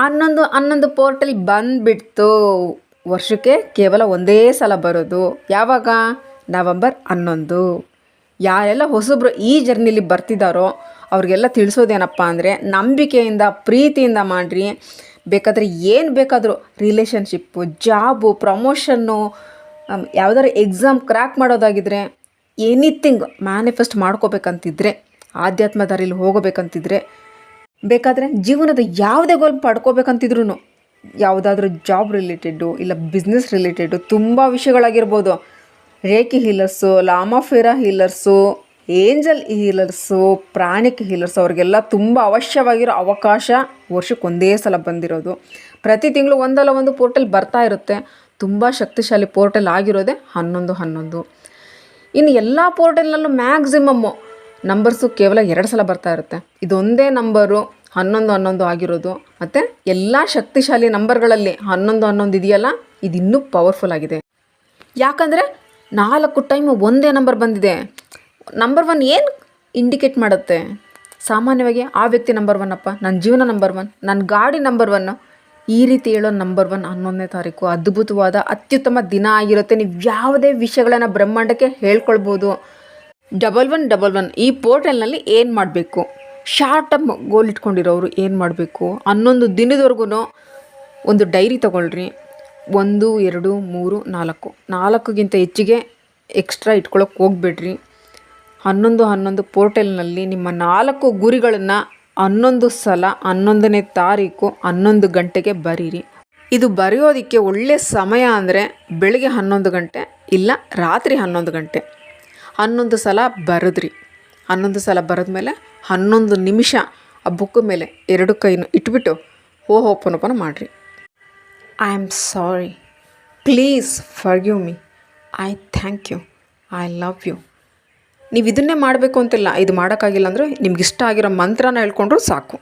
ಹನ್ನೊಂದು ಹನ್ನೊಂದು ಪೋರ್ಟಲ್ ಬಂದುಬಿಡ್ತು. ವರ್ಷಕ್ಕೆ ಕೇವಲ ಒಂದೇ ಸಲ ಬರೋದು. ಯಾವಾಗ? ನವಂಬರ್ ಹನ್ನೊಂದು. ಯಾರೆಲ್ಲ ಹೊಸಬ್ರು ಈ ಜರ್ನಿಲಿ ಬರ್ತಿದ್ದಾರೋ ಅವ್ರಿಗೆಲ್ಲ ತಿಳಿಸೋದೇನಪ್ಪ ಅಂದರೆ, ನಂಬಿಕೆಯಿಂದ, ಪ್ರೀತಿಯಿಂದ ಮಾಡಿರಿ. ಬೇಕಾದರೆ ಏನು ಬೇಕಾದರೂ ರಿಲೇಷನ್ಶಿಪ್ಪು ಜಾಬು ಪ್ರಮೋಷನ್ನು ಯಾವುದಾದ್ರು ಎಕ್ಸಾಮ್ ಕ್ರ್ಯಾಕ್ ಮಾಡೋದಾಗಿದ್ದರೆ ಎನಿಥಿಂಗ್ ಮ್ಯಾನಿಫೆಸ್ಟ್ ಮಾಡ್ಕೋಬೇಕಂತಿದ್ರೆ ಆಧ್ಯಾತ್ಮ ದಾರಿಲಿ ಹೋಗಬೇಕಂತಿದ್ರೆ ಬೇಕಾದರೆ ಜೀವನದ ಯಾವುದೇ ಗೋಲ್ ಪಡ್ಕೋಬೇಕಂತಿದ್ರು ಯಾವುದಾದ್ರೂ ಜಾಬ್ ರಿಲೇಟೆಡ್ಡು ಇಲ್ಲ ಬಿಸ್ನೆಸ್ ರಿಲೇಟೆಡು ತುಂಬ ವಿಷಯಗಳಾಗಿರ್ಬೋದು. Reiki healers lama fera healers angel healers pranic healers ಅವ್ರಿಗೆಲ್ಲ ತುಂಬ ಅವಶ್ಯವಾಗಿರೋ ಅವಕಾಶ ವರ್ಷಕ್ಕೆ ಒಂದೇ ಸಲ ಬಂದಿರೋದು. ಪ್ರತಿ ತಿಂಗಳು ಒಂದಲ್ಲ ಒಂದು ಪೋರ್ಟಲ್ ಬರ್ತಾ ಇರುತ್ತೆ. ತುಂಬ ಶಕ್ತಿಶಾಲಿ ಪೋರ್ಟಲ್ ಆಗಿರೋದೇ ಹನ್ನೊಂದು ಹನ್ನೊಂದು. ಇನ್ನು ಎಲ್ಲ ಪೋರ್ಟಲ್ನಲ್ಲೂ ಮ್ಯಾಕ್ಸಿಮಮ್ಮು ನಂಬರ್ಸು ಕೇವಲ ಎರಡು ಸಲ ಬರ್ತಾ ಇರುತ್ತೆ. ಇದೊಂದೇ ನಂಬರು ಹನ್ನೊಂದು ಹನ್ನೊಂದು ಆಗಿರೋದು. ಮತ್ತು ಎಲ್ಲ ಶಕ್ತಿಶಾಲಿ ನಂಬರ್ಗಳಲ್ಲಿ ಹನ್ನೊಂದು ಹನ್ನೊಂದು ಇದೆಯಲ್ಲ ಇದು ಇನ್ನೂ ಪವರ್ಫುಲ್ ಆಗಿದೆ. ಯಾಕಂದರೆ ನಾಲ್ಕು ಟೈಮು ಒಂದೇ ನಂಬರ್ ಬಂದಿದೆ. ನಂಬರ್ ಒನ್ ಏನು ಇಂಡಿಕೇಟ್ ಮಾಡುತ್ತೆ? ಸಾಮಾನ್ಯವಾಗಿ ಆ ವ್ಯಕ್ತಿ ನಂಬರ್ ಒನ್ ಅಪ್ಪ ನನ್ನ ಜೀವನ ನಂಬರ್ ಒನ್ ನನ್ನ ಗಾಡಿ ನಂಬರ್ ಒನ್ನು ಈ ರೀತಿ ಹೇಳೋ ನಂಬರ್ ಒನ್ ಹನ್ನೊಂದನೇ ತಾರೀಕು. ಅದ್ಭುತವಾದ, ಅತ್ಯುತ್ತಮ ದಿನ ಆಗಿರುತ್ತೆ. ನೀವು ಯಾವುದೇ ವಿಷಯಗಳನ್ನು ಬ್ರಹ್ಮಾಂಡಕ್ಕೆ ಹೇಳ್ಕೊಳ್ಬೋದು. ಡಬಲ್ ಒನ್ ಡಬಲ್ ಒನ್ ಈ ಪೋರ್ಟಲ್ನಲ್ಲಿ ಏನು ಮಾಡಬೇಕು? ಶಾರ್ಟ್ ಟರ್ಮ್ ಗೋಲ್ ಇಟ್ಕೊಂಡಿರೋರು ಏನು ಮಾಡಬೇಕು? ಹನ್ನೊಂದು ದಿನದವರೆಗೂ ಒಂದು ಡೈರಿ ತಗೊಳ್ರಿ. ಒಂದು, ಎರಡು, ಮೂರು, ನಾಲ್ಕು. ನಾಲ್ಕುಗಿಂತ ಹೆಚ್ಚಿಗೆ ಎಕ್ಸ್ಟ್ರಾ ಇಟ್ಕೊಳ್ಳೋಕೆ ಹೋಗ್ಬೇಡ್ರಿ. ಹನ್ನೊಂದು ಹನ್ನೊಂದು ಪೋರ್ಟಲ್ನಲ್ಲಿ ನಿಮ್ಮ ನಾಲ್ಕು ಗುರಿಗಳನ್ನು ಹನ್ನೊಂದು ಸಲ, ಹನ್ನೊಂದನೇ ತಾರೀಕು, ಹನ್ನೊಂದು ಗಂಟೆಗೆ ಬರೀರಿ. ಇದು ಬರೆಯೋದಕ್ಕೆ ಒಳ್ಳೆಯ ಸಮಯ ಅಂದರೆ ಬೆಳಗ್ಗೆ ಹನ್ನೊಂದು ಗಂಟೆ ಇಲ್ಲ ರಾತ್ರಿ ಹನ್ನೊಂದು ಗಂಟೆ. ಹನ್ನೊಂದು ಸಲ ಬರೆದ್ರಿ. ಹನ್ನೊಂದು ಸಲ ಬರೆದ್ಮೇಲೆ ಹನ್ನೊಂದು ನಿಮಿಷ ಆ ಬುಕ್ ಮೇಲೆ ಎರಡು ಕೈನು ಇಟ್ಬಿಟ್ಟು ಓ ಓಪನ್ ಓಪನ್ ಮಾಡಿರಿ. I am sorry please forgive me I thank you I love you ನೀವು ಇದನ್ನೇ ಮಾಡಬೇಕು ಅಂತಿಲ್ಲ. ಇದು ಮಾಡೋಕ್ಕಾಗಿಲ್ಲ ಅಂದರೆ ನಿಮ್ಗೆ ಇಷ್ಟ ಆಗಿರೋ ಮಂತ್ರನ ಹೇಳ್ಕೊಂಡ್ರು ಸಾಕು.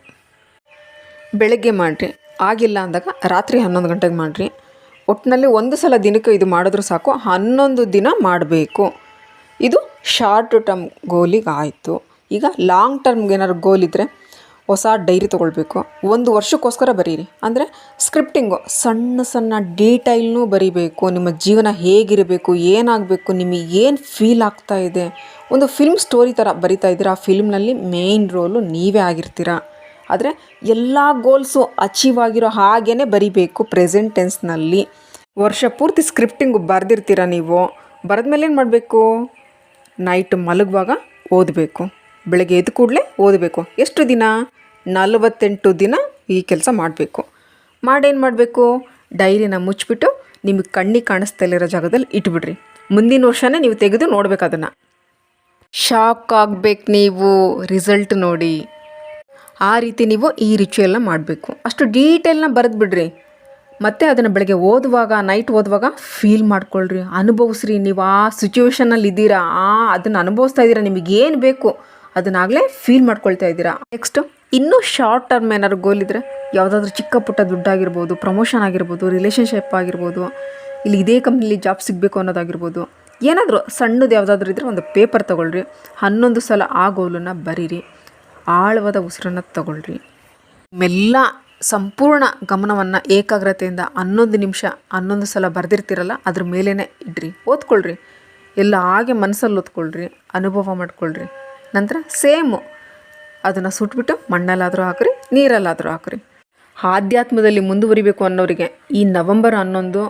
ಬೆಳಗ್ಗೆ ಮಾಡಿರಿ. ಆಗಿಲ್ಲ ಅಂದಾಗ ರಾತ್ರಿ ಹನ್ನೊಂದು ಗಂಟೆಗೆ ಮಾಡಿರಿ. ಒಟ್ಟಿನಲ್ಲಿ ಒಂದು ಸಲ ದಿನಕ್ಕೆ ಇದು ಮಾಡಿದ್ರೂ ಸಾಕು. ಹನ್ನೊಂದು ದಿನ ಮಾಡಬೇಕು. ಇದು ಶಾರ್ಟ್ ಟರ್ಮ್ ಗೋಲಿಗೆ ಆಯಿತು ಈಗ ಲಾಂಗ್ ಟರ್ಮ್ಗೆ ಏನಾದ್ರು ಗೋಲ್ ಇದ್ದರೆ ಹೊಸ ಡೈರಿ ತೊಗೊಳ್ಬೇಕು. ಒಂದು ವರ್ಷಕ್ಕೋಸ್ಕರ ಬರೀರಿ. ಅಂದರೆ ಸ್ಕ್ರಿಪ್ಟಿಂಗು ಸಣ್ಣ ಸಣ್ಣ ಡೀಟೈಲ್ನೂ ಬರೀಬೇಕು. ನಿಮ್ಮ ಜೀವನ ಹೇಗಿರಬೇಕು, ಏನಾಗಬೇಕು, ನಿಮಗೆ ಏನು ಫೀಲ್ ಆಗ್ತಾ ಇದೆ. ಒಂದು ಫಿಲ್ಮ್ ಸ್ಟೋರಿ ಥರ ಬರಿತಾ ಇದ್ದೀರಾ, ಆ ಫಿಲ್ಮ್ನಲ್ಲಿ ಮೇಯ್ನ್ ರೋಲು ನೀವೇ ಆಗಿರ್ತೀರ. ಆದರೆ ಎಲ್ಲ ಗೋಲ್ಸು ಅಚೀವ್ ಆಗಿರೋ ಹಾಗೇ ಬರಿಬೇಕು ಪ್ರೆಸೆಂಟ್ ಟೆನ್ಸ್ನಲ್ಲಿ ವರ್ಷ ಪೂರ್ತಿ ಸ್ಕ್ರಿಪ್ಟಿಂಗು ಬರೆದಿರ್ತೀರ ನೀವು? ಬರೆದ್ಮೇಲೆ ಏನು ಮಾಡಬೇಕು? ನೈಟ್ ಮಲಗುವಾಗ ಓದಬೇಕು. ಬೆಳಗ್ಗೆ ಎದ್ದು ಕೂಡಲೇ ಓದಬೇಕು. ಎಷ್ಟು ದಿನ? ನಲವತ್ತೆಂಟು ದಿನ ಈ ಕೆಲಸ ಮಾಡಬೇಕು. ಮಾಡೇನು ಮಾಡಬೇಕು? ಡೈರಿನ ಮುಚ್ಚಿಬಿಟ್ಟು ನಿಮಗೆ ಕಣ್ಣಿಗೆ ಕಾಣಿಸ್ತಾ ಇರೋ ಜಾಗದಲ್ಲಿ ಇಟ್ಬಿಡ್ರಿ. ಮುಂದಿನ ವರ್ಷನೇ ನೀವು ತೆಗೆದು ನೋಡ್ಬೇಕು ಅದನ್ನು. ಶಾಕ್ ಆಗಬೇಕು ನೀವು. ರಿಸಲ್ಟ್ ನೋಡಿ. ಆ ರೀತಿ ನೀವು ಈ ರಿಚುವಲ್ನ ಮಾಡಬೇಕು. ಅಷ್ಟು ಡೀಟೇಲ್ನ ಬರೆದ್ಬಿಡ್ರಿ ಮತ್ತು ಅದನ್ನು ಬೆಳಗ್ಗೆ ಓದುವಾಗ ನೈಟ್ ಓದುವಾಗ ಫೀಲ್ ಮಾಡ್ಕೊಳ್ರಿ. ಅನುಭವಿಸ್ರಿ. ನೀವು ಆ ಸಿಚುವೇಶನಲ್ಲಿ ಇದ್ದೀರಾ, ಆ ಅದನ್ನು ಅನುಭವಿಸ್ತಾ ಇದ್ದೀರಾ ನಿಮಗೇನು ಬೇಕು ಅದನ್ನಾಗಲೇ ಫೀಲ್ ಮಾಡ್ಕೊಳ್ತಾ ಇದ್ದೀರಾ. ನೆಕ್ಸ್ಟು ಇನ್ನೂ ಶಾರ್ಟ್ ಟರ್ಮ್ ಏನಾದ್ರು ಗೋಲ್ ಇದ್ದರೆ ಯಾವುದಾದ್ರೂ ಚಿಕ್ಕ ಪುಟ್ಟ ದುಡ್ಡಾಗಿರ್ಬೋದು ಪ್ರಮೋಷನ್ ಆಗಿರ್ಬೋದು ರಿಲೇಷನ್ಶಿಪ್ ಆಗಿರ್ಬೋದು, ಇಲ್ಲಿ ಇದೇ ಕಂಪ್ನಿಲಿ ಜಾಬ್ ಸಿಗಬೇಕು ಅನ್ನೋದಾಗಿರ್ಬೋದು. ಏನಾದರೂ ಸಣ್ಣದು ಯಾವುದಾದ್ರೂ ಇದ್ದರೆ ಒಂದು ಪೇಪರ್ ತೊಗೊಳ್ರಿ. ಹನ್ನೊಂದು ಸಲ ಆ ಗೋಲನ್ನು ಬರೀರಿ. ಆಳವಾದ ಉಸಿರನ್ನು ತಗೊಳ್ರಿ. ಮೆಲ್ಲ ಸಂಪೂರ್ಣ ಗಮನವನ್ನು ಏಕಾಗ್ರತೆಯಿಂದ ಹನ್ನೊಂದು ನಿಮಿಷ, ಹನ್ನೊಂದು ಸಲ ಬರೆದಿರ್ತೀರಲ್ಲ, ಅದ್ರ ಮೇಲೇ ಇಡ್ರಿ. ಓದ್ಕೊಳ್ರಿ. ಎಲ್ಲ ಹಾಗೆ ಮನಸ್ಸಲ್ಲಿ ಓದ್ಕೊಳ್ರಿ, ಅನುಭವ ಮಾಡ್ಕೊಳ್ರಿ. ನಂತರ ಸೇಮು ಅದನ್ನು ಸುಟ್ಬಿಟ್ಟು ಮಣ್ಣಲ್ಲಾದರೂ ಹಾಕ್ರಿ, ನೀರಲ್ಲಾದರೂ ಹಾಕ್ರಿ. ಆಧ್ಯಾತ್ಮದಲ್ಲಿ ಮುಂದುವರಿಬೇಕು ಅನ್ನೋರಿಗೆ ಈ ನವಂಬರ್ ಹನ್ನೊಂದು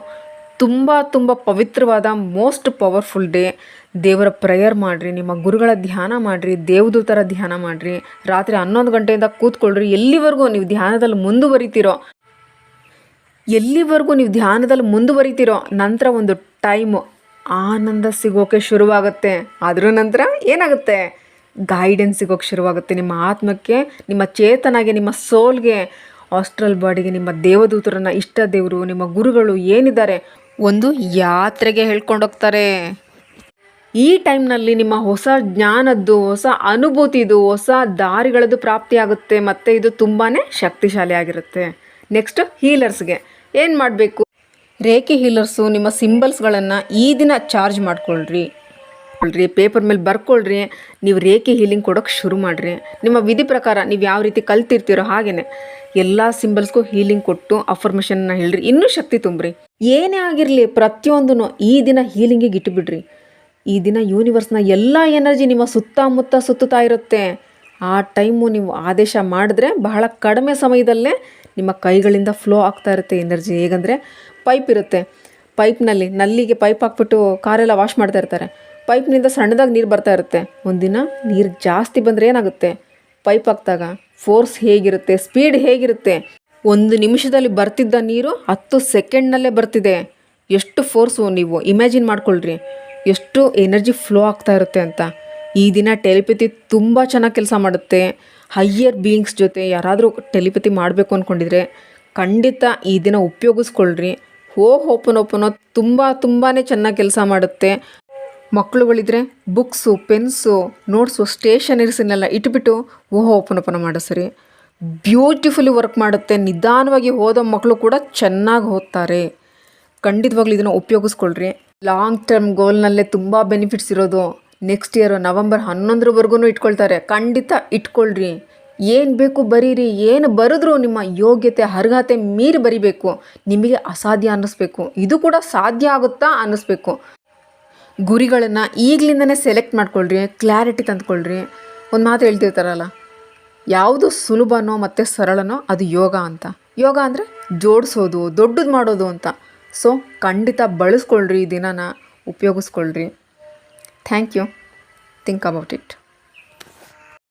ತುಂಬ ತುಂಬ ಪವಿತ್ರವಾದ ಮೋಸ್ಟ್ ಪವರ್ಫುಲ್ ಡೇ ದೇವರ ಪ್ರೇಯರ್ ಮಾಡಿರಿ, ನಿಮ್ಮ ಗುರುಗಳ ಧ್ಯಾನ ಮಾಡಿರಿ, ದೇವದೂತರ ಧ್ಯಾನ ಮಾಡಿರಿ. ರಾತ್ರಿ ಹನ್ನೊಂದು ಗಂಟೆಯಿಂದ ಕೂತ್ಕೊಳ್ರಿ, ಎಲ್ಲಿವರೆಗೂ ನೀವು ಧ್ಯಾನದಲ್ಲಿ ಮುಂದುವರಿತೀರೋ. ಎಲ್ಲಿವರೆಗೂ ನೀವು ಧ್ಯಾನದಲ್ಲಿ ಮುಂದುವರಿತೀರೋ, ನಂತರ ಒಂದು ಟೈಮು ಆನಂದ ಸಿಗೋಕೆ ಶುರುವಾಗುತ್ತೆ. ಅದರ ನಂತರ ಏನಾಗುತ್ತೆ? ಗೈಡೆನ್ಸ್ ಸಿಗೋಕೆ ಶುರುವಾಗುತ್ತೆ. ನಿಮ್ಮ ಆತ್ಮಕ್ಕೆ, ನಿಮ್ಮ ಚೇತನಾಗೆ, ನಿಮ್ಮ ಸೋಲ್ಗೆ ಹಾಸ್ಟ್ರಲ್ ಬಾಡಿಗೆ ನಿಮ್ಮ ದೇವದೂತರನ್ನ ಇಷ್ಟ ದೇವರು, ನಿಮ್ಮ ಗುರುಗಳು ಏನಿದ್ದಾರೆ ಒಂದು ಯಾತ್ರೆಗೆ ಹೇಳ್ಕೊಂಡೋಗ್ತಾರೆ ಈ ಟೈಮ್ನಲ್ಲಿ ನಿಮ್ಮ ಹೊಸ ಜ್ಞಾನದ್ದು, ಹೊಸ ಅನುಭೂತಿದು, ಹೊಸ ದಾರಿಗಳದ್ದು ಪ್ರಾಪ್ತಿಯಾಗುತ್ತೆ. ಮತ್ತು ಇದು ತುಂಬಾ ಶಕ್ತಿಶಾಲಿ ಆಗಿರುತ್ತೆ ನೆಕ್ಸ್ಟ್ ಹೀಲರ್ಸ್ಗೆ ಏನು ಮಾಡಬೇಕು? ರೇಖೆ ಹೀಲರ್ಸು ನಿಮ್ಮ ಸಿಂಬಲ್ಸ್ಗಳನ್ನು ಈ ದಿನ ಚಾರ್ಜ್ ಮಾಡ್ಕೊಳ್ರಿ. ಕೊಳ್ರಿ ಪೇಪರ್ ಮೇಲೆ ಬರ್ಕೊಳ್ರಿ, ನೀವು ರೇಖೆ ಹೀಲಿಂಗ್ ಕೊಡೋಕೆ ಶುರು ಮಾಡಿರಿ. ನಿಮ್ಮ ವಿಧಿ ಪ್ರಕಾರ ನೀವು ಯಾವ ರೀತಿ ಕಲ್ತಿರ್ತೀರೋ ಹಾಗೇ ಎಲ್ಲ ಸಿಂಬಲ್ಸ್ಗೂ ಹೀಲಿಂಗ್ ಕೊಟ್ಟು ಅಫರ್ಮೇಷನ್ನ ಹೇಳ್ರಿ, ಇನ್ನೂ ಶಕ್ತಿ ತುಂಬ್ರಿ. ಏನೇ ಆಗಿರಲಿ ಪ್ರತಿಯೊಂದೂ ಈ ದಿನ ಹೀಲಿಂಗಿಗೆ ಇಟ್ಟುಬಿಡ್ರಿ ಈ ದಿನ ಯೂನಿವರ್ಸ್ನ ಎಲ್ಲ ಎನರ್ಜಿ ನಿಮ್ಮ ಸುತ್ತಮುತ್ತ ಸುತ್ತುತ್ತಾ ಇರುತ್ತೆ. ಆ ಟೈಮು ನೀವು ಆದೇಶ ಮಾಡಿದ್ರೆ ಬಹಳ ಕಡಿಮೆ ಸಮಯದಲ್ಲೇ ನಿಮ್ಮ ಕೈಗಳಿಂದ ಫ್ಲೋ ಆಗ್ತಾ ಇರುತ್ತೆ ಎನರ್ಜಿ ಹೇಗಂದರೆ ಪೈಪ್ ಇರುತ್ತೆ. ಪೈಪ್ನಲ್ಲಿ ನಲ್ಲಿಗೆ ಪೈಪ್ ಹಾಕ್ಬಿಟ್ಟು ಕಾರೆಲ್ಲ ವಾಶ್ ಮಾಡ್ತಾ ಇರ್ತಾರೆ. ಪೈಪ್ನಿಂದ ಸಣ್ಣದಾಗಿ ನೀರು ಬರ್ತಾ ಇರುತ್ತೆ. ಒಂದಿನ ನೀರು ಜಾಸ್ತಿ ಬಂದರೆ ಏನಾಗುತ್ತೆ? ಪೈಪ್ ಹಾಕಿದಾಗ ಫೋರ್ಸ್ ಹೇಗಿರುತ್ತೆ? ಸ್ಪೀಡ್ ಹೇಗಿರುತ್ತೆ? ಒಂದು ನಿಮಿಷದಲ್ಲಿ ಬರ್ತಿದ್ದ ನೀರು ಹತ್ತು ಸೆಕೆಂಡ್ನಲ್ಲೇ ಬರ್ತಿದೆ. ಎಷ್ಟು ಫೋರ್ಸು ನೀವು ಇಮ್ಯಾಜಿನ್ ಮಾಡ್ಕೊಳ್ರಿ. ಎಷ್ಟು ಎನರ್ಜಿ ಫ್ಲೋ ಆಗ್ತಾ ಇರುತ್ತೆ ಅಂತ. ಈ ದಿನ ಟೆಲಿಪತಿ ತುಂಬ ಚೆನ್ನಾಗಿ ಕೆಲಸ ಮಾಡುತ್ತೆ. ಹೈಯರ್ ಬೀಯಿಂಗ್ಸ್ ಜೊತೆ ಯಾರಾದರೂ ಟೆಲಿಪತಿ ಮಾಡಬೇಕು ಅಂದ್ಕೊಂಡಿದ್ರೆ ಖಂಡಿತ ಈ ದಿನ ಉಪಯೋಗಿಸ್ಕೊಳ್ರಿ. ಹೋ ಓಪನ್ ಓಪನೋ ತುಂಬ ತುಂಬಾ ಚೆನ್ನಾಗಿ ಕೆಲಸ ಮಾಡುತ್ತೆ. ಮಕ್ಕಳುಗಳಿದ್ರೆ ಬುಕ್ಸು, ಪೆನ್ಸು, ನೋಟ್ಸು ಸ್ಟೇಷನರೀಸನ್ನೆಲ್ಲ ಇಟ್ಬಿಟ್ಟು, ಓಹೋ ಓಪನ್ ಓಪನ್ ಮಾಡೋ ಸರಿ. ಬ್ಯೂಟಿಫುಲಿ ವರ್ಕ್ ಮಾಡುತ್ತೆ, ನಿಧಾನವಾಗಿ ಓದೋ ಮಕ್ಕಳು ಕೂಡ ಚೆನ್ನಾಗಿ ಓದ್ತಾರೆ. ಖಂಡಿತವಾಗ್ಲೂ ಇದನ್ನು ಉಪಯೋಗಿಸ್ಕೊಳ್ರಿ. ಲಾಂಗ್ ಟರ್ಮ್ ಗೋಲ್ನಲ್ಲೇ ತುಂಬ ಬೆನಿಫಿಟ್ಸ್ ಇರೋದು. ನೆಕ್ಸ್ಟ್ ಇಯರ್ ನವಂಬರ್ ಹನ್ನೊಂದರವರೆಗೂ ಇಟ್ಕೊಳ್ತಾರೆ. ಖಂಡಿತ ಇಟ್ಕೊಳ್ರಿ. ಏನು ಬೇಕು ಬರೀರಿ, ಏನು ಬರೆದ್ರೂ ನಿಮ್ಮ ಯೋಗ್ಯತೆ, ಅರ್ಹತೆ ಮೀರಿ ಬರಿಬೇಕು. ನಿಮಗೆ ಅಸಾಧ್ಯ ಅನ್ನಿಸ್ಬೇಕು. ಇದು ಕೂಡ ಸಾಧ್ಯ ಆಗುತ್ತಾ ಅನ್ನಿಸ್ಬೇಕು. ಗುರಿಗಳನ್ನು ಈಗಲಿಂದನೇ ಸೆಲೆಕ್ಟ್ ಮಾಡ್ಕೊಳ್ರಿ ಕ್ಲಾರಿಟಿ ತಂದ್ಕೊಳ್ರಿ. ಒಂದು ಮಾತು ಹೇಳ್ತಿರ್ತಾರಲ್ಲ, ಯಾವುದು ಸುಲಭನೋ ಮತ್ತು ಸರಳನೋ ಅದು ಯೋಗ ಅಂತ. ಯೋಗ ಅಂದರೆ ಜೋಡಿಸೋದು, ದೊಡ್ಡದು ಮಾಡೋದು ಅಂತ. ಸೊ ಖಂಡಿತ ಬಳಸ್ಕೊಳ್ರಿ ದಿನನ, ಉಪಯೋಗಿಸ್ಕೊಳ್ರಿ. Thank you think about it